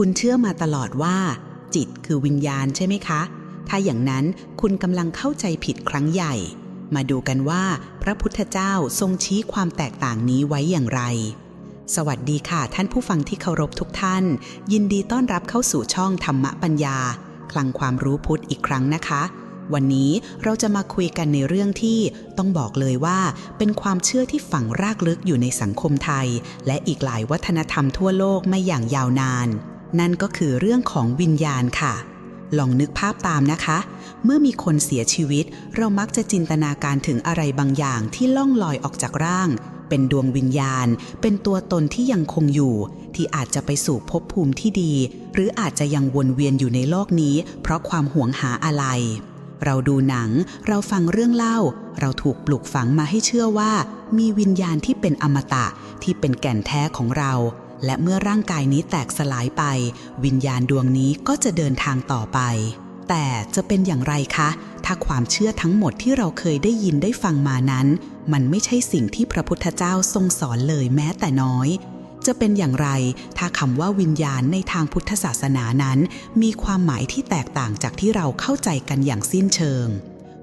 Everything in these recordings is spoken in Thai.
คุณเชื่อมาตลอดว่า จิตคือวิญญาณใช่ไหมคะ ถ้าอย่างนั้นคุณกำลังเข้าใจผิดครั้งใหญ่ มาดูกันว่า พระพุทธเจ้าทรงชี้ความแตกต่างนี้ไว้อย่างไร สวัสดีค่ะท่านผู้ฟังที่เคารพทุกท่าน ยินดีต้อนรับเข้าสู่ช่องธรรมปัญญา คลังความรู้พุทธอีกครั้งนะคะวันนี้เราจะมาคุยกันในเรื่องที่ต้องบอกเลยว่า เป็นความเชื่อที่ฝังรากลึกอยู่ในสังคมไทย และอีกหลายวัฒนธรรมทั่วโลกไม่อย่างยาวนาน นั่นก็คือเรื่องของวิญญาณค่ะ ลองนึกภาพตามนะคะ เมื่อมีคนเสียชีวิต เรามักจะจินตนาการถึงอะไรบางอย่างที่ล่องลอยออกจากร่าง เป็นดวงวิญญาณ เป็นตัวตนที่ยังคงอยู่ ที่อาจจะไปสู่ภพภูมิที่ดี หรืออาจจะยังวนเวียนอยู่ในโลกนี้ เพราะความหวงหาอะไร เราดูหนัง เราฟังเรื่องเล่า เราถูกปลูกฝังมาให้เชื่อว่า มีวิญญาณที่เป็นอมตะที่เป็นแก่นแท้ของเรา และเมื่อร่างกายนี้แตกสลายไป วิญญาณดวงนี้ก็จะเดินทางต่อไป แต่จะเป็นอย่างไรคะ ถ้าความเชื่อทั้งหมดที่เราเคยได้ยินได้ฟังมานั้น มันไม่ใช่สิ่งที่พระพุทธเจ้าทรงสอนเลยแม้แต่น้อย จะเป็นอย่างไร ถ้าคำว่าวิญญาณในทางพุทธศาสนานั้น มีความหมายที่แตกต่างจากที่เราเข้าใจกันอย่างสิ้นเชิง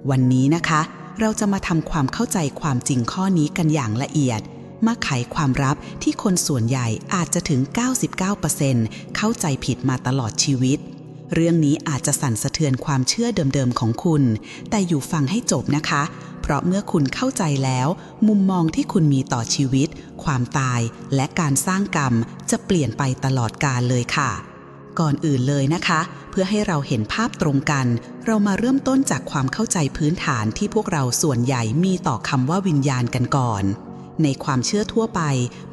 วันนี้นะคะ เราจะมาทำความเข้าใจความจริงข้อนี้กันอย่างละเอียด มาไขความลับที่คนส่วนใหญ่อาจจะถึง 99%เข้าใจผิดมาตลอดชีวิต เรื่องนี้อาจจะสั่นสะเทือนความเชื่อเดิมๆของคุณ แต่อยู่ฟังให้จบนะคะ เพราะเมื่อคุณเข้าใจแล้ว มุมมองที่คุณมีต่อชีวิต ความตายและการสร้างกรรมจะเปลี่ยนไปตลอดกาลเลยค่ะก่อนอื่นเลยนะคะ เพื่อให้เราเห็นภาพตรงกัน เรามาเริ่มต้นจากความเข้าใจพื้นฐานที่พวกเราส่วนใหญ่มีต่อคำว่าวิญญาณกันก่อน ในความเชื่อทั่วไป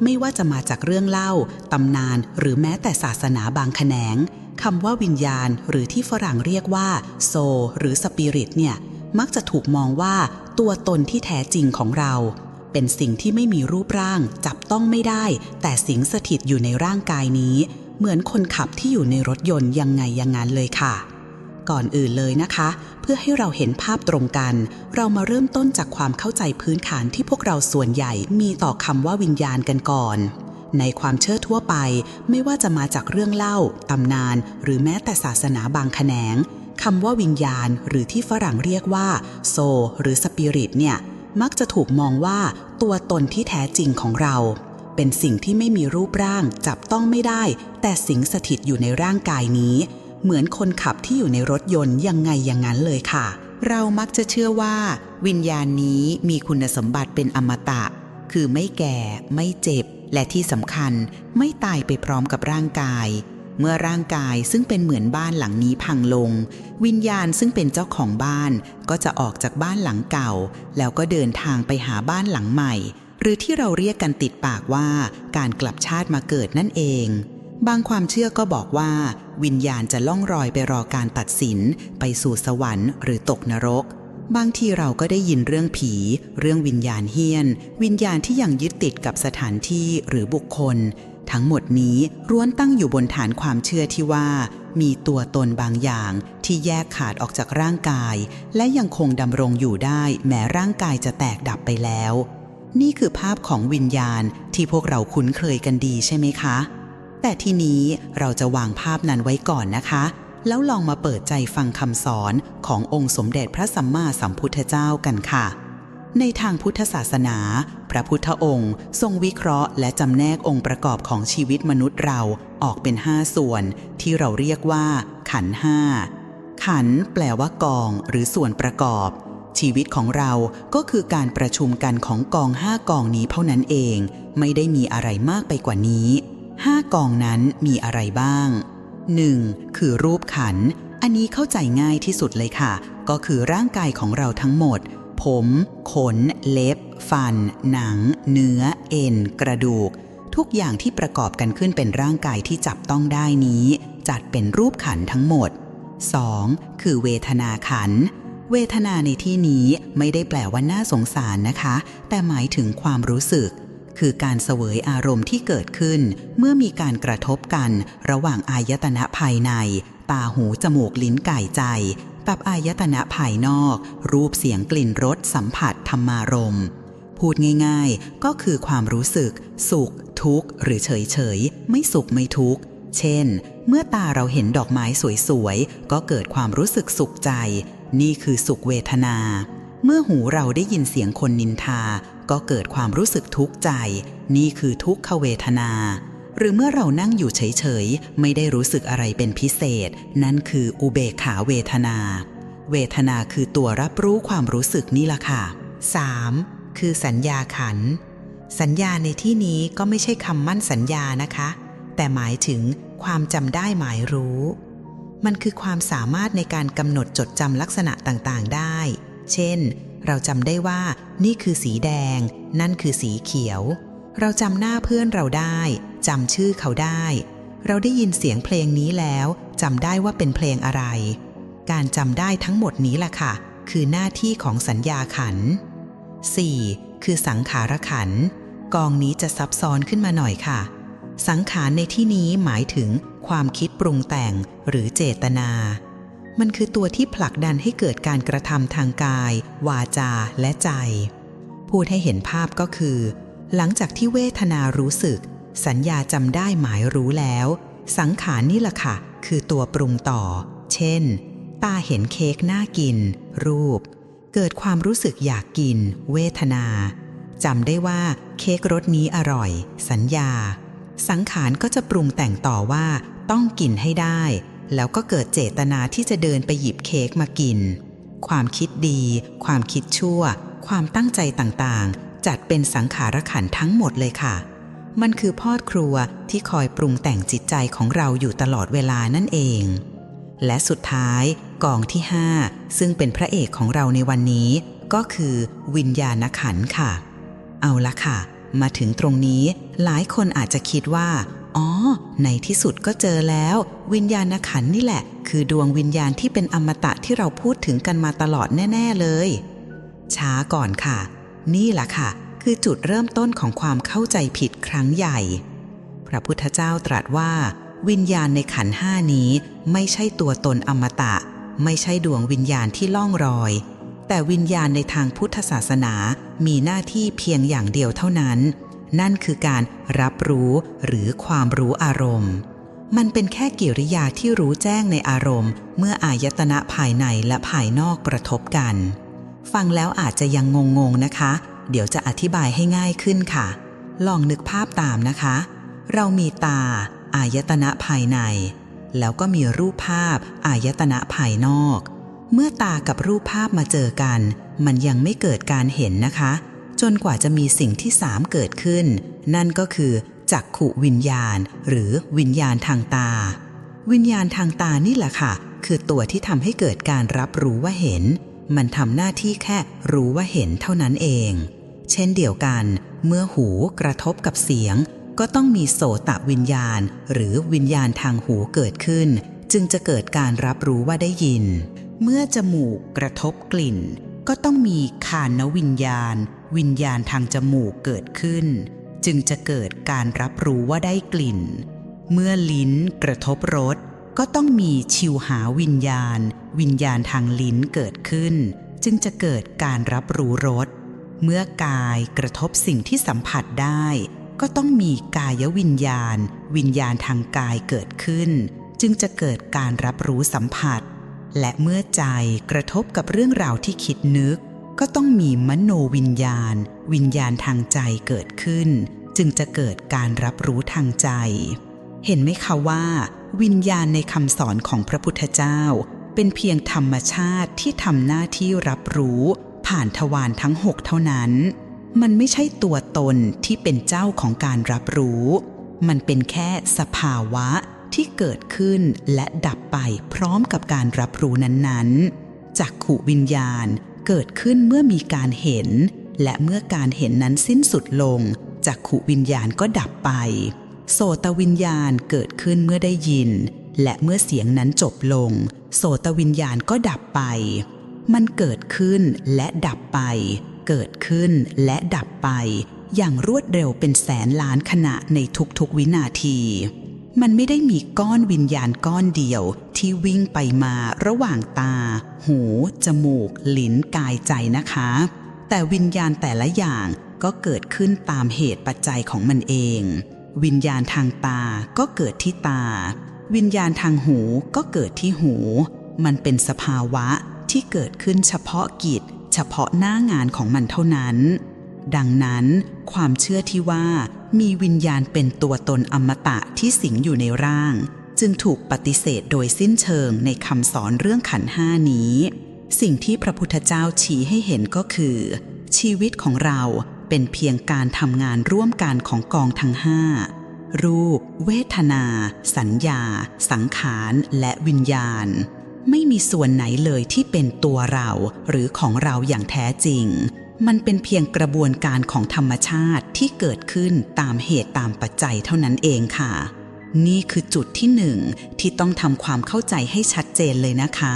ไม่ว่าจะมาจากเรื่องเล่า ตำนาน หรือแม้แต่ศาสนาบางแขนงคำว่าวิญญาณ หรือที่ฝรั่งเรียกว่าโซหรือสปิริตเนี่ย มักจะถูกมองว่าตัวตนที่แท้จริงของเรา เป็นสิ่งที่ไม่มีรูปร่าง จับต้องไม่ได้ แต่สิงสถิตอยู่ในร่างกายนี้ เหมือนคนขับที่อยู่ในรถยนต์ยังไงยังงันเลยค่ะ ก่อนอื่นเลยนะคะ เพื่อให้เราเห็นภาพตรงกัน เรามาเริ่มต้นจากความเข้าใจพื้นฐานที่พวกเราส่วนใหญ่มีต่อคำว่าวิญญาณกันก่อน ในความเชื่อทั่วไป ไม่ว่าจะมาจากเรื่องเล่าตำนาน หรือแม้แต่ศาสนาบางแขนงคำว่าวิญญาณ หรือที่ฝรั่งเรียกว่าโซหรือสปิริตเนี่ยมักจะถูกมองว่าตัวตนที่แท้จริงของเรา เป็นสิ่งที่ไม่มีรูปร่างจับต้องไม่ได้ แต่สิงสถิตอยู่ในร่างกายนี้ เหมือนคนขับที่อยู่ในรถยนต์ยังไงอย่างนั้นเลยค่ะ เรามักจะเชื่อว่า วิญญาณนี้มีคุณสมบัติเป็นอมตะ คือไม่แก่ไม่เจ็บ และที่สำคัญไม่ตายไปพร้อมกับร่างกาย เมื่อร่างกายซึ่งเป็นเหมือนบ้านหลังนี้พังลง วิญญาณซึ่งเป็นเจ้าของบ้าน ก็จะออกจากบ้านหลังเก่า แล้วก็เดินทางไปหาบ้านหลังใหม่ หรือที่เราเรียกกันติดปากว่า การกลับชาติมาเกิดนั่นเองบางความเชื่อก็บอกว่า วิญญาณจะล่องรอยไปรอการตัดสิน ไปสู่สวรรค์หรือตกนรก บางทีเราก็ได้ยินเรื่องผี เรื่องวิญญาณเฮี้ยน วิญญาณที่ยังยึดติดกับสถานที่หรือบุคคล ทั้งหมดนี้ร้วนตั้งอยู่บนฐานความเชื่อที่ว่า มีตัวตนบางอย่างที่แยกขาดออกจากร่างกาย และยังคงดำรงอยู่ได้ แม้ร่างกายจะแตกดับไปแล้ว นี่คือภาพของวิญญาณที่พวกเราคุ้นเคยกันดีใช่ไหมคะ แต่ทีนี้เราจะวางภาพนั้นไว้ก่อนนะคะ แล้วลองมาเปิดใจฟังคำสอนขององค์สมเด็จพระสัมมาสัมพุทธเจ้ากันค่ะในทางพุทธศาสนา พระพุทธองค์ ทรงวิเคราะห์และจำแนกองค์ประกอบของชีวิตมนุษย์เราออกเป็นห้าส่วน ที่เราเรียกว่า ขันห้า ขันแปลว่ากองหรือส่วนประกอบ ชีวิตของเราก็คือการประชุมกันของกองห้ากองนี้เท่านั้นเอง ไม่ได้มีอะไรมากไปกว่านี้ ห้ากองนั้นมีอะไรบ้าง 1. คือรูปขัน อันนี้เข้าใจง่ายที่สุดเลยค่ะ ก็คือร่างกายของเราทั้งหมด ผม ขน เล็บ ฟัน หนัง เนื้อ เอ็น กระดูก ทุกอย่างที่ประกอบกันขึ้นเป็นร่างกายที่จับต้องได้นี้ จัดเป็นรูปขันทั้งหมด 2. คือเวทนาขัน เวทนาในที่นี้ไม่ได้แปลว่าน่าสงสารนะคะ แต่หมายถึงความรู้สึก คือการเสวยอารมณ์ที่เกิดขึ้น เมื่อมีการกระทบกัน ระหว่างอายตนะภายใน ตาหูจมูกลิ้นกายใจ กับอายตนะภายนอก รูปเสียงกลิ่นรสสัมผัสธรรมารมณ์พูดง่ายๆ ก็คือความรู้สึก สุข ทุกข์ หรือเฉยๆไม่สุขไม่ทุกข์ เช่น เมื่อตาเราเห็นดอกไม้สวยๆ ก็เกิดความรู้สึกสุขใจ นี่คือสุขเวทนา เมื่อหูเราได้ยินเสียงคนนินทา ก็เกิดความรู้สึกทุกข์ใจ นี่คือทุกขเวทนา หรือเมื่อเรานั่งอยู่เฉยๆ ไม่ได้รู้สึกอะไรเป็นพิเศษ นั่นคืออุเบกขาเวทนา เวทนาคือตัวรับรู้ความรู้สึกนี่ละค่ะ 3. คือสัญญาขัน สัญญาในที่นี้ก็ไม่ใช่คำมั่นสัญญานะคะ แต่หมายถึงความจำได้หมายรู้ มันคือความสามารถในการกำหนดจดจำลักษณะต่างๆ ได้ เช่น เราจำได้ว่านี่คือสีแดง นั่นคือสีเขียว เราจำหน้าเพื่อนเราได้จำชื่อเขาได้ เราได้ยินเสียงเพลงนี้แล้วจำได้ว่าเป็นเพลงอะไร การจำได้ทั้งหมดนี้แหละค่ะ คือหน้าที่ของสัญญาขัน 4. คือสังขารขัน กองนี้จะซับซ้อนขึ้นมาหน่อยค่ะ สังขารในที่นี้หมายถึงความคิดปรุงแต่งหรือเจตนา มันคือตัวที่ผลักดันให้เกิดการกระทำทางกาย วาจาและใจ พูดให้เห็นภาพก็คือ หลังจากที่เวทนารู้สึก สัญญาจำได้หมายรู้แล้ว สังขารนี่แหละค่ะ คือตัวปรุงต่อ เช่น ตาเห็นเค้กน่ากิน รูป เกิดความรู้สึกอยากกิน เวทนาจำได้ว่าเค้กรสนี้อร่อย สัญญา สังขารก็จะปรุงแต่งต่อว่า ต้องกินให้ได้ แล้วก็เกิดเจตนาที่จะเดินไปหยิบเค้กมากิน ความคิดดี ความคิดชั่ว ความตั้งใจต่างๆ จัดเป็นสังขารขันทั้งหมดเลยค่ะ มันคือพ่อครัวที่คอยปรุงแต่งจิตใจของเราอยู่ตลอดเวลานั่นเอง และสุดท้ายกองที่ 5 ซึ่งเป็นพระเอกของเราในวันนี้ ก็คือวิญญาณขันค่ะ เอาละค่ะ มาถึงตรงนี้หลายคนอาจจะคิดว่า อ๋อ ในที่สุดก็เจอแล้ว วิญญาณขันนี่แหละ คือดวงวิญญาณที่เป็นอมตะที่เราพูดถึงกันมาตลอดแน่ ๆเลย ช้าก่อนค่ะ นี่แหละค่ะ คือจุดเริ่มต้นของความเข้าใจผิดครั้งใหญ่ พระพุทธเจ้าตรัสว่า วิญญาณในขันห้านี้ ไม่ใช่ตัวตนอมตะ ไม่ใช่ดวงวิญญาณที่ล่องรอย แต่วิญญาณในทางพุทธศาสนา มีหน้าที่เพียงอย่างเดียวเท่านั้น นั่นคือการรับรู้หรือความรู้อารมณ์ มันเป็นแค่กิริยาที่รู้แจ้งในอารมณ์ เมื่ออายตนะภายในและภายนอกกระทบกัน ฟังแล้วอาจจะยังงงๆนะคะ เดี๋ยวจะอธิบายให้ง่ายขึ้นค่ะ ลองนึกภาพตามนะคะ เรามีตา อายตนะภายใน แล้วก็มีรูปภาพ อายตนะภายนอก เมื่อตากับรูปภาพมาเจอกัน มันยังไม่เกิดการเห็นนะคะ จนกว่าจะมีสิ่งที่สามเกิดขึ้น นั่นก็คือจักขุวิญญาณ หรือวิญญาณทางตา วิญญาณทางตานี่แหละค่ะ คือตัวที่ทำให้เกิดการรับรู้ว่าเห็น มันทำหน้าที่แค่รู้ว่าเห็นเท่านั้นเอง เช่นเดียวกัน เมื่อหูกระทบกับเสียง ก็ต้องมีโสตวิญญาณ หรือวิญญาณทางหูเกิดขึ้น จึงจะเกิดการรับรู้ว่าได้ยิน เมื่อจมูกกระทบกลิ่น ก็ต้องมีคานวิญญาณ วิญญาณทางจมูกเกิดขึ้น จึงจะเกิดการรับรู้ว่าได้กลิ่น เมื่อลิ้นกระทบรสก็ต้องมีชิวหาวิญญาณ วิญญาณทางลิ้นเกิดขึ้น จึงจะเกิดการรับรู้รสเมื่อกายกระทบสิ่งที่สัมผัสได้ ก็ต้องมีกายวิญญาณ วิญญาณทางกายเกิดขึ้น จึงจะเกิดการรับรู้สัมผัส และเมื่อใจกระทบกับเรื่องราวที่คิดนึก ก็ต้องมีมโนวิญญาณ วิญญาณทางใจเกิดขึ้น จึงจะเกิดการรับรู้ทางใจ เห็นไหมคะว่า วิญญาณในคำสอนของพระพุทธเจ้า เป็นเพียงธรรมชาติที่ทำหน้าที่รับรู้ ผ่านทวารทั้งหกเท่านั้น มันไม่ใช่ตัวตนที่เป็นเจ้าของการรับรู้ มันเป็นแค่สภาวะที่เกิดขึ้นและดับไปพร้อมกับการรับรู้นั้นๆ จากขุวิญญาณ เกิดขึ้นเมื่อมีการเห็น และเมื่อการเห็นนั้นสิ้นสุดลงจากขุวิญญาณก็ดับไป โสตวิญญาณเกิดขึ้นเมื่อได้ยิน และเมื่อเสียงนั้นจบลง โสตวิญญาณก็ดับไป มันเกิดขึ้นและดับไป เกิดขึ้นและดับไป อย่างรวดเร็วเป็นแสนล้านขณะในทุกๆวินาที มันไม่ได้มีก้อนวิญญาณก้อนเดียวที่วิ่งไปมาระหว่างตา หู จมูก ลิ้น กายใจนะคะ แต่วิญญาณแต่ละอย่างก็เกิดขึ้นตามเหตุปัจจัยของมันเอง วิญญาณทางตาก็เกิดที่ตา วิญญาณทางหูก็เกิดที่หู มันเป็นสภาวะที่เกิดขึ้นเฉพาะกิจ เฉพาะหน้างานของมันเท่านั้น ดังนั้นความเชื่อที่ว่า มีวิญญาณเป็นตัวตนอมตะที่สิงอยู่ในร่าง จึงถูกปฏิเสธโดยสิ้นเชิงในคำสอนเรื่องขันห้านี้ สิ่งที่พระพุทธเจ้าชี้ให้เห็นก็คือ ชีวิตของเราเป็นเพียงการทำงานร่วมกันของกองทั้งห้ารูป เวทนา สัญญา สังขารและวิญญาณ ไม่มีส่วนไหนเลยที่เป็นตัวเราหรือของเราอย่างแท้จริง มันเป็นเพียงกระบวนการของธรรมชาติที่เกิดขึ้นตามเหตุตามปัจจัยเท่านั้นเองค่ะ นี่คือจุดที่หนึ่งที่ต้องทำความเข้าใจให้ชัดเจนเลยนะคะ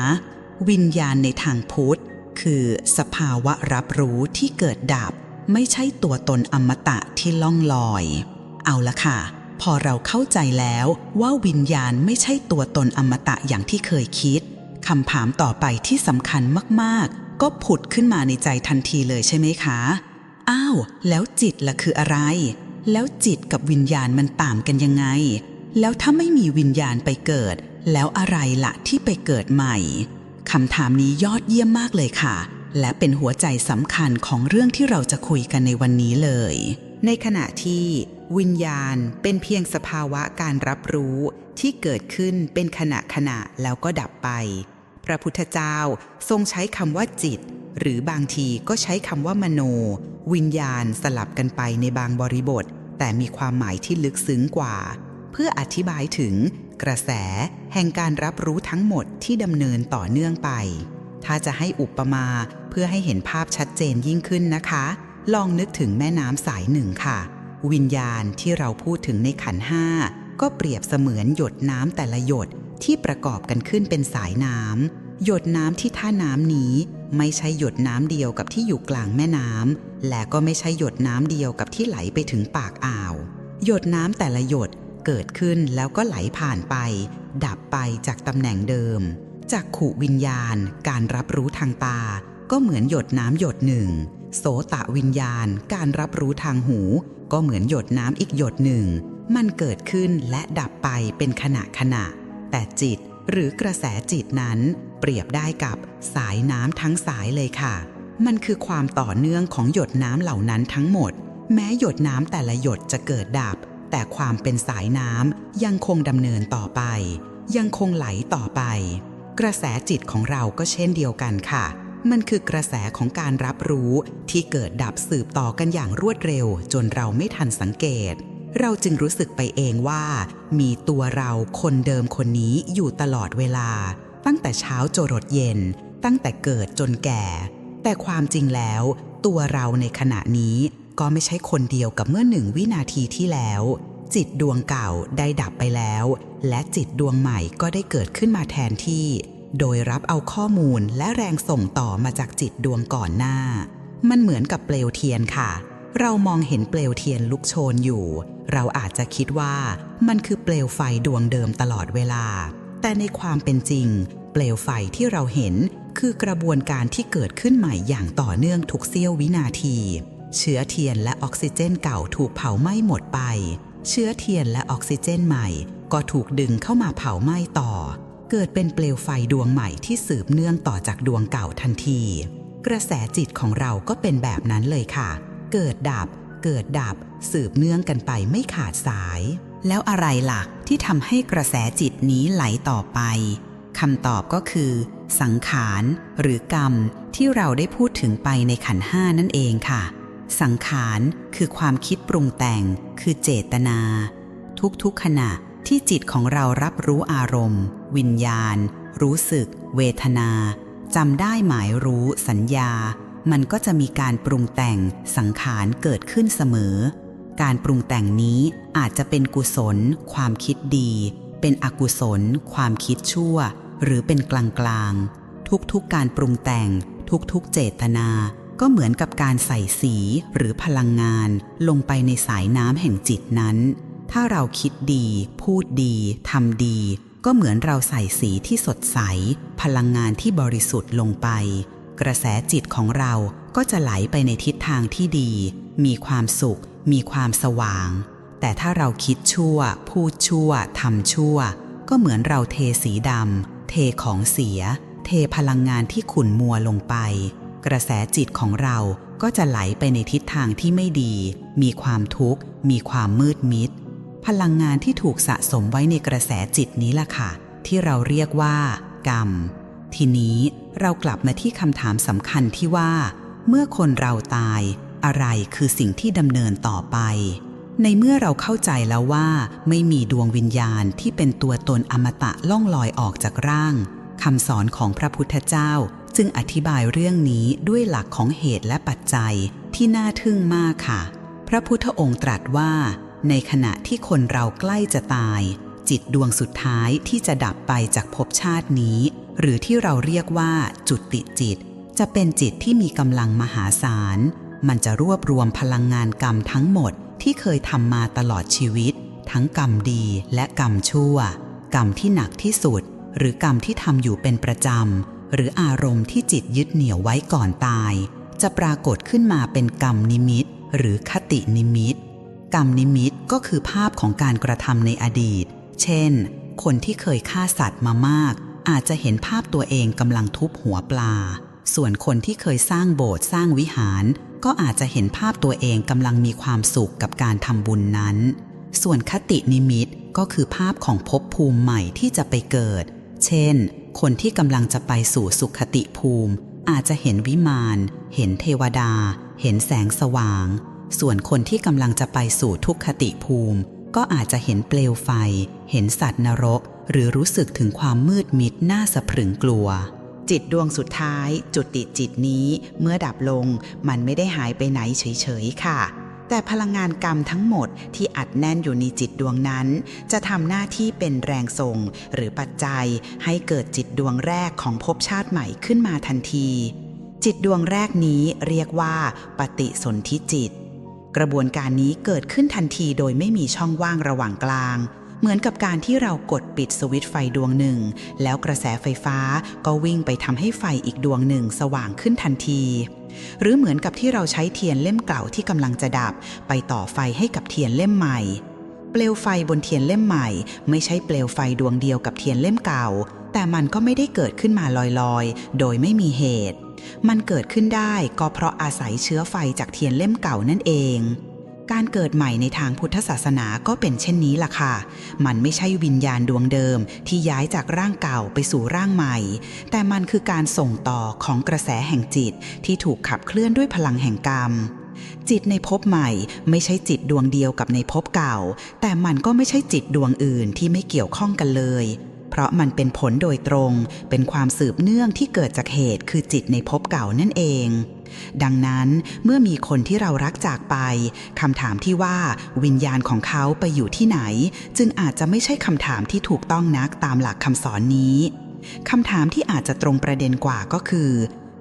วิญญาณในทางพุทธ คือสภาวะรับรู้ที่เกิดดับ ไม่ใช่ตัวตนอมตะที่ล่องลอย เอาละค่ะ พอเราเข้าใจแล้วว่าวิญญาณไม่ใช่ตัวตนอมตะอย่างที่เคยคิดคำถามต่อไปที่สำคัญมาก ก็ผุดขึ้นมาในใจทันทีเลยใช่ไหมคะ อ้าว แล้วจิตล่ะคืออะไร แล้วจิตกับวิญญาณมันต่างกันยังไง แล้วถ้าไม่มีวิญญาณไปเกิด แล้วอะไรล่ะที่ไปเกิดใหม่คำถามนี้ยอดเยี่ยมมากเลยค่ะ และเป็นหัวใจสำคัญของเรื่องที่เราจะคุยกันในวันนี้เลย ในขณะที่วิญญาณเป็นเพียงสภาวะการรับรู้ที่เกิดขึ้นเป็นขณะขณะแล้วก็ดับไป พระพุทธเจ้าทรงใช้คำว่าจิต หรือบางทีก็ใช้คำว่ามโน วิญญาณสลับกันไปในบางบริบท แต่มีความหมายที่ลึกซึ้งกว่า เพื่ออธิบายถึงกระแสแห่งการรับรู้ทั้งหมดที่ดำเนินต่อเนื่องไป ถ้าจะให้อุปมาเพื่อให้เห็นภาพชัดเจนยิ่งขึ้นนะคะ ลองนึกถึงแม่น้ำสายหนึ่งค่ะ วิญญาณที่เราพูดถึงในขันห้าก็เปรียบเสมือนหยดน้ำแต่ละหยด ที่ประกอบกันขึ้นเป็นสายน้ำหยดน้ำที่ท่าน้ำนี้ ไม่ใช่หยดน้ำเดียวกับที่อยู่กลางแม่น้ำและก็ไม่ใช่หยดน้ำเดียวกับที่ไหลไปถึงปากอ่าว หยดน้ำแต่ละหยดเกิดขึ้นแล้วก็ไหลผ่านไป ดับไปจากตำแหน่งเดิม จากขู่วิญญาณ การรับรู้ทางตา ก็เหมือนหยดน้ำหยดหนึ่งโสตะวิญญาณ การรับรู้ทางหู ก็เหมือนหยดน้ำอีกหยดหนึ่ง มันเกิดขึ้นและดับไปเป็นขณะขณะ แต่จิตหรือกระแสจิตนั้นเปรียบได้กับสายน้ำทั้งสายเลยค่ะ มันคือความต่อเนื่องของหยดน้ำเหล่านั้นทั้งหมด แม้หยดน้ำแต่ละหยดจะเกิดดับ แต่ความเป็นสายน้ำยังคงดำเนินต่อไป ยังคงไหลต่อไป กระแสจิตของเราก็เช่นเดียวกันค่ะ มันคือกระแสของการรับรู้ที่เกิดดับสืบต่อกันอย่างรวดเร็ว จนเราไม่ทันสังเกต เราจึงรู้สึกไปเองว่า มีตัวเราคนเดิมคนนี้อยู่ตลอดเวลา ตั้งแต่เช้าจรดเย็น ตั้งแต่เกิดจนแก่ แต่ความจริงแล้ว ตัวเราในขณะนี้ก็ไม่ใช่คนเดียวกับเมื่อหนึ่งวินาทีที่แล้ว จิตดวงเก่าได้ดับไปแล้ว และจิตดวงใหม่ก็ได้เกิดขึ้นมาแทนที่ โดยรับเอาข้อมูลและแรงส่งต่อมาจากจิตดวงก่อนหน้า มันเหมือนกับเปลวเทียนค่ะ เรามองเห็นเปลวเทียนลุกโชนอยู่ เราอาจจะคิดว่ามันคือเปลวไฟดวงเดิมตลอดเวลา แต่ในความเป็นจริง เปลวไฟที่เราเห็นคือกระบวนการที่เกิดขึ้นใหม่อย่างต่อเนื่องทุกเสี้ยววินาที เชื้อเทียนและออกซิเจนเก่าถูกเผาไหม้หมดไป เชื้อเทียนและออกซิเจนใหม่ ก็ถูกดึงเข้ามาเผาไหม้ต่อ เกิดเป็นเปลวไฟดวงใหม่ที่สืบเนื่องต่อจากดวงเก่าทันที กระแสจิตของเราก็เป็นแบบนั้นเลยค่ะ เกิดดับ เกิดดับ สืบเนื่องกันไปไม่ขาดสาย แล้วอะไรล่ะที่ทำให้กระแสจิตนี้ไหลต่อไปคำตอบก็คือ สังขารหรือกรรมที่เราได้พูดถึงไปในขันห้านั่นเองค่ะ สังขารคือความคิดปรุงแต่ง คือเจตนา ทุกๆขณะที่จิตของเรารับรู้อารมณ์ วิญญาณ รู้สึก เวทนาจำได้หมายรู้สัญญา มันก็จะมีการปรุงแต่งสังขารเกิดขึ้นเสมอ การปรุงแต่งนี้อาจจะเป็นกุศล ความคิดดี เป็นอกุศล ความคิดชั่ว หรือเป็นกลางกลางทุกๆการปรุงแต่ง ทุกๆเจตนา ก็เหมือนกับการใส่สีหรือพลังงานลงไปในสายน้ำแห่งจิตนั้น ถ้าเราคิดดี พูดดีทำดี ก็เหมือนเราใส่สีที่สดใส พลังงานที่บริสุทธิ์ลงไป กระแสจิตของเราก็จะไหลไปในทิศทางที่ดี มีความสุข มีความสว่าง แต่ถ้าเราคิดชั่ว พูดชั่วทำชั่ว ก็เหมือนเราเทสีดำเทของเสีย เทพลังงานที่ขุ่นมัวลงไป กระแสจิตของเราก็จะไหลไปในทิศทางที่ไม่ดี มีความทุกข์ มีความมืดมิด พลังงานที่ถูกสะสมไว้ในกระแสจิตนี้ล่ะค่ะ ที่เราเรียกว่า กรรม ทีนี้เรากลับมาที่คำถามสำคัญที่ว่า เมื่อคนเราตาย อะไรคือสิ่งที่ดำเนินต่อไป ในเมื่อเราเข้าใจแล้วว่า ไม่มีดวงวิญญาณที่เป็นตัวตนอมตะล่องลอยออกจากร่างคำสอนของพระพุทธเจ้า จึงอธิบายเรื่องนี้ด้วยหลักของเหตุและปัจจัยที่น่าทึ่งมากค่ะ พระพุทธองค์ตรัสว่า ในขณะที่คนเราใกล้จะตาย จิตดวงสุดท้ายที่จะดับไปจากภพชาตินี้ หรือที่เราเรียกว่าจุดติจิต จะเป็นจิตที่มีกำลังมหาศาล มันจะรวบรวมพลังงานกรรมทั้งหมดที่เคยทำมาตลอดชีวิต ทั้งกรรมดีและกรรมชั่ว กรรมที่หนักที่สุด หรือกรรมที่ทำอยู่เป็นประจำ หรืออารมณ์ที่จิตยึดเหนี่ยวไว้ก่อนตาย จะปรากฏขึ้นมาเป็นกรรมนิมิต หรือคตินิมิต กรรมนิมิตก็คือภาพของการกระทำในอดีต เช่น คนที่เคยฆ่าสัตว์มามาก อาจจะเห็นภาพตัวเองกำลังทุบหัวปลา ส่วนคนที่เคยสร้างโบสถ์สร้างวิหาร ก็อาจจะเห็นภาพตัวเองกำลังมีความสุขกับการทำบุญนั้น ส่วนคตินิมิตก็คือภาพของภพภูมิใหม่ที่จะไปเกิด เช่น คนที่กำลังจะไปสู่สุขติภูมิ อาจจะเห็นวิมาน เห็นเทวดา เห็นแสงสว่าง ส่วนคนที่กำลังจะไปสู่ทุกขติภูมิ ก็อาจจะเห็นเปลวไฟ เห็นสัตว์นรก หรือรู้สึกถึงความมืดมิดน่าสะพรึงกลัว จิตดวงสุดท้าย จุติจิตนี้เมื่อดับลง มันไม่ได้หายไปไหนเฉยๆ ค่ะแต่พลังงานกรรมทั้งหมดที่อัดแน่นอยู่ในจิตดวงนั้น จะทำหน้าที่เป็นแรงส่ง หรือปัจจัยให้เกิดจิตดวงแรกของภพชาติใหม่ขึ้นมาทันที จิตดวงแรกนี้เรียกว่า ปฏิสนธิจิต กระบวนการนี้เกิดขึ้นทันทีโดยไม่มีช่องว่างระหว่างกลาง เหมือนกับการที่เรากดปิดสวิตช์ไฟดวงหนึ่ง แล้วกระแสไฟฟ้าก็วิ่งไปทำให้ไฟอีกดวงหนึ่งสว่างขึ้นทันที หรือเหมือนกับที่เราใช้เทียนเล่มเก่าที่กำลังจะดับ ไปต่อไฟให้กับเทียนเล่มใหม่ เปลวไฟบนเทียนเล่มใหม่ ไม่ใช่เปลวไฟดวงเดียวกับเทียนเล่มเก่า แต่มันก็ไม่ได้เกิดขึ้นมาลอยๆ โดยไม่มีเหตุ มันเกิดขึ้นได้ก็เพราะอาศัยเชื้อไฟจากเทียนเล่มเก่านั่นเอง การเกิดใหม่ในทางพุทธศาสนาก็เป็นเช่นนี้ล่ะค่ะ มันไม่ใช่วิญญาณดวงเดิมที่ย้ายจากร่างเก่าไปสู่ร่างใหม่ แต่มันคือการส่งต่อของกระแสแห่งจิตที่ถูกขับเคลื่อนด้วยพลังแห่งกรรมจิตในภพใหม่ไม่ใช่จิตดวงเดียวกับในภพเก่า แต่มันก็ไม่ใช่จิตดวงอื่นที่ไม่เกี่ยวข้องกันเลย เพราะมันเป็นผลโดยตรงเป็นความสืบเนื่องที่เกิดจากเหตุคือจิตในภพเก่านั่นเอง ดังนั้นเมื่อมีคนที่เรารักจากไปคำถามที่ว่าวิญญาณของเขาไปอยู่ที่ไหน จึงอาจจะไม่ใช่คำถามที่ถูกต้องนักตามหลักคำสอนนี้คำถามที่อาจจะตรงประเด็นกว่าก็คือ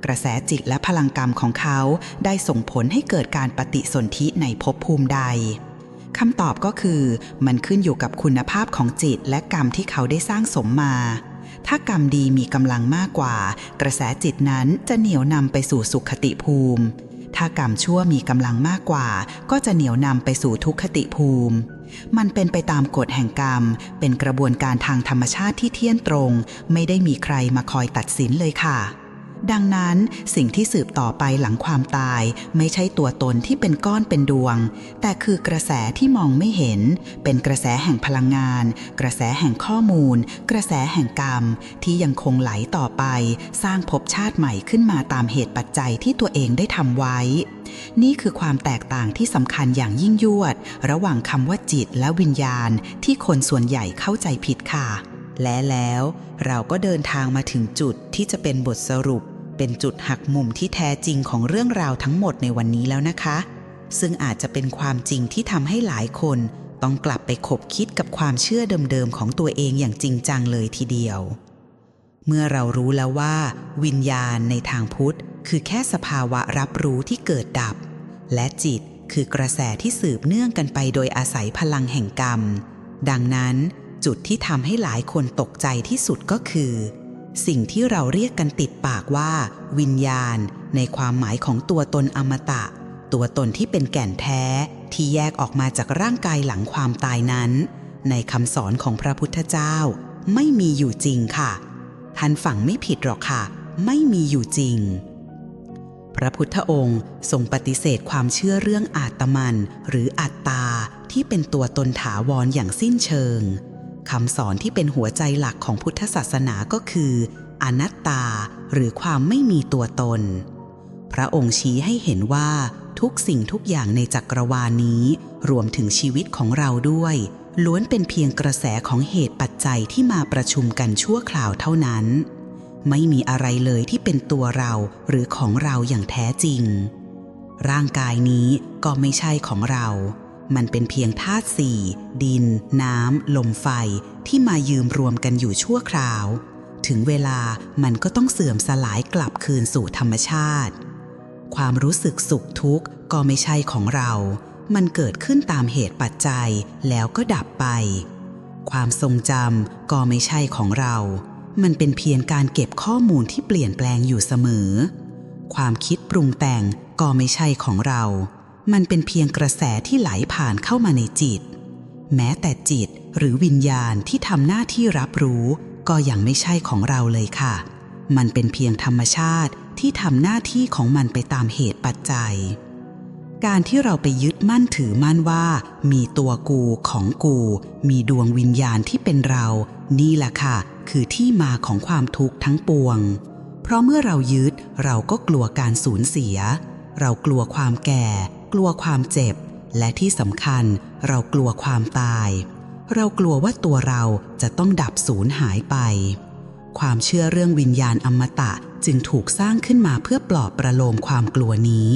กระแสจิตและพลังกรรมของเขาได้ส่งผลให้เกิดการปฏิสนธิในภพภูมิใด คำตอบก็คือ มันขึ้นอยู่กับคุณภาพของจิตและกรรมที่เขาได้สร้างสมมา ถ้ากรรมดีมีกำลังมากกว่า กระแสจิตนั้นจะเหนี่ยวนำไปสู่สุขติภูมิ ถ้ากรรมชั่วมีกำลังมากกว่า ก็จะเหนี่ยวนำไปสู่ทุกขติภูมิ มันเป็นไปตามกฎแห่งกรรม เป็นกระบวนการทางธรรมชาติที่เที่ยงตรง ไม่ได้มีใครมาคอยตัดสินเลยค่ะ ดังนั้นสิ่งที่สืบต่อไปหลังความตาย ไม่ใช่ตัวตนที่เป็นก้อนเป็นดวง แต่คือกระแสที่มองไม่เห็น เป็นกระแสแห่งพลังงาน กระแสแห่งข้อมูล กระแสแห่งกรรม ที่ยังคงไหลต่อไป สร้างภพชาติใหม่ขึ้นมาตามเหตุปัจจัยที่ตัวเองได้ทำไว้ นี่คือความแตกต่างที่สำคัญอย่างยิ่งยวด ระหว่างคำว่าจิตและวิญญาณที่คนส่วนใหญ่เข้าใจผิดค่ะ และแล้วเราก็เดินทางมาถึงจุดที่จะเป็นบทสรุป เป็นจุดหักมุมที่แท้จริงของเรื่องราวทั้งหมดในวันนี้แล้วนะคะ ซึ่งอาจจะเป็นความจริงที่ทำให้หลายคนต้องกลับไปคบคิดกับความเชื่อเดิมๆของตัวเองอย่างจริงจังเลยทีเดียว เมื่อเรารู้แล้วว่า วิญญาณในทางพุทธ คือแค่สภาวะรับรู้ที่เกิดดับ และจิตคือกระแสที่สืบเนื่องกันไปโดยอาศัยพลังแห่งกรรม ดังนั้น จุดที่ทำให้หลายคนตกใจที่สุดก็คือ สิ่งที่เราเรียกกันติดปากว่า วิญญาณ ในความหมายของตัวตนอมตะ ตัวตนที่เป็นแก่นแท้ ที่แยกออกมาจากร่างกายหลังความตายนั้น ในคำสอนของพระพุทธเจ้า ไม่มีอยู่จริงค่ะ ท่านฝังไม่ผิดหรอกค่ะ ไม่มีอยู่จริง พระพุทธองค์ทรงปฏิเสธความเชื่อเรื่องอาตมัน หรืออัตตาที่เป็นตัวตนถาวรอย่างสิ้นเชิง คำสอนที่เป็นหัวใจหลักของพุทธศาสนาก็คือ อนัตตา หรือความไม่มีตัวตน พระองค์ชี้ให้เห็นว่าทุกสิ่งทุกอย่างในจักรวาลนี้ รวมถึงชีวิตของเราด้วย ล้วนเป็นเพียงกระแสของเหตุปัจจัยที่มาประชุมกันชั่วคราวเท่านั้น ไม่มีอะไรเลยที่เป็นตัวเราหรือของเราอย่างแท้จริง ร่างกายนี้ก็ไม่ใช่ของเรา มันเป็นเพียงธาตุสี่ดิน น้ำ ลมไฟที่มายืมรวมกันอยู่ชั่วคราว ถึงเวลามันก็ต้องเสื่อมสลายกลับคืนสู่ธรรมชาติ ความรู้สึกสุขทุกข์ก็ไม่ใช่ของเรา มันเกิดขึ้นตามเหตุปัจจัยแล้วก็ดับไป ความทรงจำก็ไม่ใช่ของเรา มันเป็นเพียงการเก็บข้อมูลที่เปลี่ยนแปลงอยู่เสมอ ความคิดปรุงแต่งก็ไม่ใช่ของเรา มันเป็นเพียงกระแสที่ไหลผ่านเข้ามาในจิต แม้แต่จิตหรือวิญญาณที่ทำหน้าที่รับรู้ ก็ยังไม่ใช่ของเราเลยค่ะ มันเป็นเพียงธรรมชาติที่ทำหน้าที่ของมันไปตามเหตุปัจจัย การที่เราไปยึดมั่นถือมั่นว่า มีตัวกูของกู มีดวงวิญญาณที่เป็นเรา นี่แหละค่ะ คือที่มาของความทุกข์ทั้งปวง เพราะเมื่อเรายึดเราก็กลัวการสูญเสีย เรากลัวความแก่ ลัวความเจ็บ และที่สำคัญเรากลัวความตาย เรากลัวว่าตัวเราจะต้องดับสูญหายไป ความเชื่อเรื่องวิญญาณอมตะจึงถูกสร้างขึ้นมาเพื่อปลอบประโลมความกลัวนี้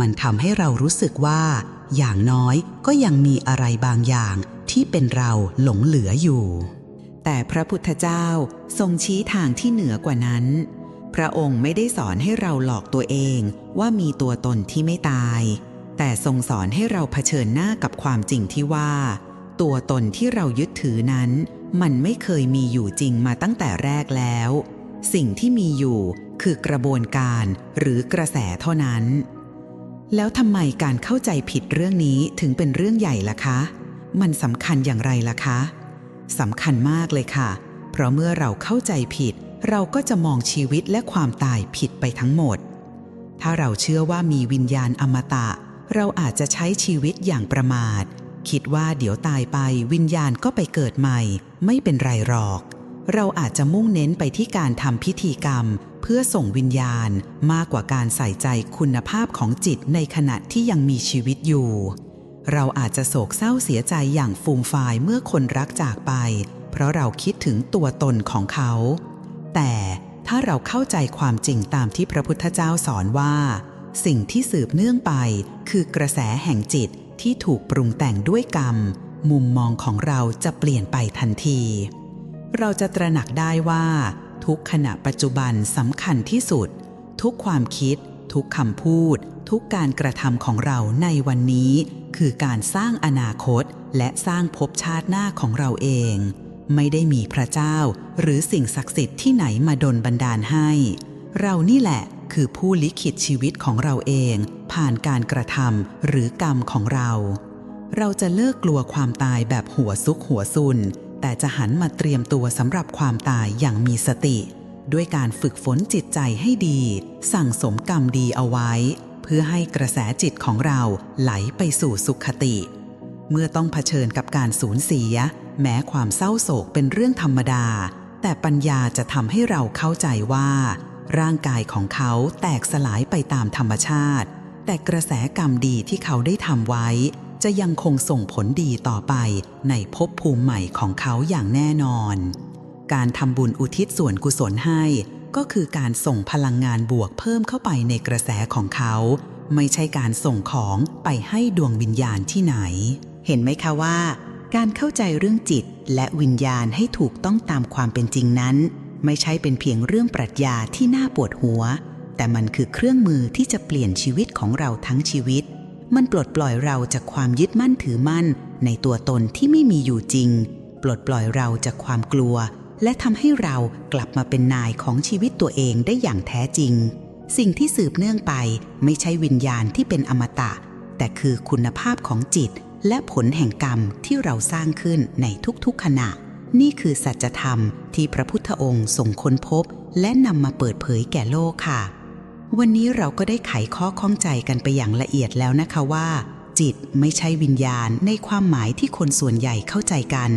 มันทำให้เรารู้สึกว่า อย่างน้อยก็ยังมีอะไรบางอย่างที่เป็นเราหลงเหลืออยู่ แต่พระพุทธเจ้าทรงชี้ทางที่เหนือกว่านั้น พระองค์ไม่ได้สอนให้เราหลอกตัวเองว่ามีตัวตนที่ไม่ตาย แต่ทรงสอนให้เราเผชิญหน้ากับความจริงที่ว่า ตัวตนที่เรายึดถือนั้น มันไม่เคยมีอยู่จริงมาตั้งแต่แรกแล้ว สิ่งที่มีอยู่คือกระบวนการหรือกระแสเท่านั้น แล้วทำไมการเข้าใจผิดเรื่องนี้ถึงเป็นเรื่องใหญ่ล่ะคะ มันสำคัญอย่างไรล่ะคะสำคัญมากเลยค่ะ เพราะเมื่อเราเข้าใจผิด เราก็จะมองชีวิตและความตายผิดไปทั้งหมด ถ้าเราเชื่อว่ามีวิญญาณอมตะ เราอาจจะใช้ชีวิตอย่างประมาท คิดว่าเดี๋ยวตายไปวิญญาณก็ไปเกิดใหม่ ไม่เป็นไรหรอก เราอาจจะมุ่งเน้นไปที่การทำพิธีกรรม เพื่อส่งวิญญาณมากกว่าการใส่ใจคุณภาพของจิตในขณะที่ยังมีชีวิตอยู่ เราอาจจะโศกเศร้าเสียใจอย่างฟูมฟายเมื่อคนรักจากไป เพราะเราคิดถึงตัวตนของเขา แต่ถ้าเราเข้าใจความจริงตามที่พระพุทธเจ้าสอนว่า สิ่งที่สืบเนื่องไป คือกระแสแห่งจิตที่ถูกปรุงแต่งด้วยกรรม มุมมองของเราจะเปลี่ยนไปทันที เราจะตระหนักได้ว่า ทุกขณะปัจจุบันสำคัญที่สุด ทุกความคิด ทุกคำพูด ทุกการกระทำของเราในวันนี้ คือการสร้างอนาคต และสร้างภพชาติหน้าของเราเอง ไม่ได้มีพระเจ้า หรือสิ่งศักดิ์สิทธิ์ที่ไหนมาดลบันดาลให้ เรานี่แหละ คือผู้ลิขิตชีวิตของเราเอง ผ่านการกระทำหรือกรรมของเรา เราจะเลิกกลัวความตายแบบหัวซุกหัวซุน แต่จะหันมาเตรียมตัวสำหรับความตายอย่างมีสติ ด้วยการฝึกฝนจิตใจให้ดี สั่งสมกรรมดีเอาไว้ เพื่อให้กระแสจิตของเราไหลไปสู่สุขติ เมื่อต้องเผชิญกับการสูญเสีย แม้ความเศร้าโศกเป็นเรื่องธรรมดา แต่ปัญญาจะทำให้เราเข้าใจว่า ร่างกายของเขาแตกสลายไปตามธรรมชาติ แต่กระแสกรรมดีที่เขาได้ทำไว้ จะยังคงส่งผลดีต่อไปในภพภูมิใหม่ของเขาอย่างแน่นอน การทำบุญอุทิศส่วนกุศลให้ ก็คือการส่งพลังงานบวกเพิ่มเข้าไปในกระแสของเขา ไม่ใช่การส่งของไปให้ดวงวิญญาณที่ไหน เห็นไหมคะว่า การเข้าใจเรื่องจิตและวิญญาณให้ถูกต้องตามความเป็นจริงนั้น ไม่ใช่เป็นเพียงเรื่องปรัชญาที่น่าปวดหัว แต่มันคือเครื่องมือที่จะเปลี่ยนชีวิตของเราทั้งชีวิต มันปลดปล่อยเราจากความยึดมั่นถือมั่น ในตัวตนที่ไม่มีอยู่จริง ปลดปล่อยเราจากความกลัว และทำให้เรากลับมาเป็นนายของชีวิตตัวเองได้อย่างแท้จริง สิ่งที่สืบเนื่องไปไม่ใช่วิญญาณที่เป็นอมตะ แต่คือคุณภาพของจิต และผลแห่งกรรมที่เราสร้างขึ้นในทุกๆขณะ นี่คือสัจธรรมที่พระพุทธองค์ทรงค้นพบ และนำมาเปิดเผยแก่โลกค่ะ วันนี้เราก็ได้ไขข้อข้องใจกันไปอย่างละเอียดแล้วนะคะว่า จิตไม่ใช่วิญญาณในความหมายที่คนส่วนใหญ่เข้าใจกัน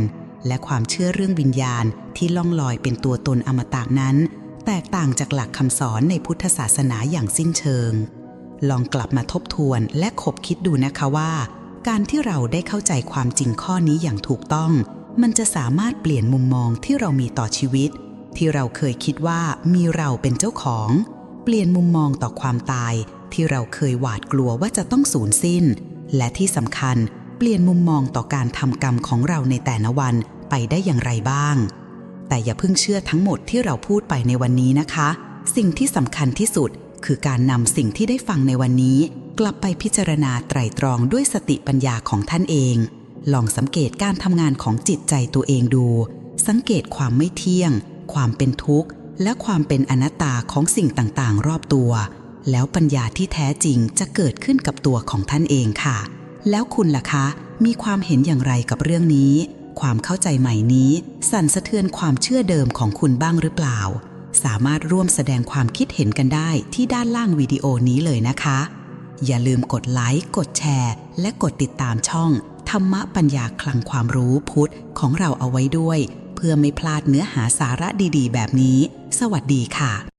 และความเชื่อเรื่องวิญญาณที่ล่องลอยเป็นตัวตนอมตะนั้น แตกต่างจากหลักคำสอนในพุทธศาสนาอย่างสิ้นเชิง ลองกลับมาทบทวนและขบคิดดูนะคะว่า การที่เราได้เข้าใจความจริงข้อนี้อย่างถูกต้อง มันจะสามารถเปลี่ยนมุมมองที่เรามีต่อชีวิต ที่เราเคยคิดว่ามีเราเป็นเจ้าของ เปลี่ยนมุมมองต่อความตาย ที่เราเคยหวาดกลัวว่าจะต้องสูญสิ้น และที่สำคัญ เปลี่ยนมุมมองต่อการทำกรรมของเราในแต่ละวันไปได้อย่างไรบ้าง แต่อย่าเพิ่งเชื่อทั้งหมดที่เราพูดไปในวันนี้นะคะ สิ่งที่สำคัญที่สุด คือการนำสิ่งที่ได้ฟังในวันนี้ กลับไปพิจารณาไตรตรองด้วยสติปัญญาของท่านเอง ลองสังเกตการทำงานของจิตใจตัวเองดู สังเกตความไม่เที่ยง ความเป็นทุกข์ และความเป็นอนัตตาของสิ่งต่างๆ รอบตัว แล้วปัญญาที่แท้จริงจะเกิดขึ้นกับตัวของท่านเองค่ะ แล้วคุณล่ะคะ มีความเห็นอย่างไรกับเรื่องนี้ ความเข้าใจใหม่นี้ สั่นสะเทือนความเชื่อเดิมของคุณบ้างหรือเปล่า สามารถร่วมแสดงความคิดเห็นกันได้ที่ด้านล่างวิดีโอนี้เลยนะคะ อย่าลืมกดไลค์กดแชร์ และกดติดตามช่อง รรมะปัญญาคลังความรู้พุทธของเราเอาไว้ด้วย เพื่อไม่พลาดเนื้อหาสาระดีๆ แบบนี้ สวัสดีค่ะ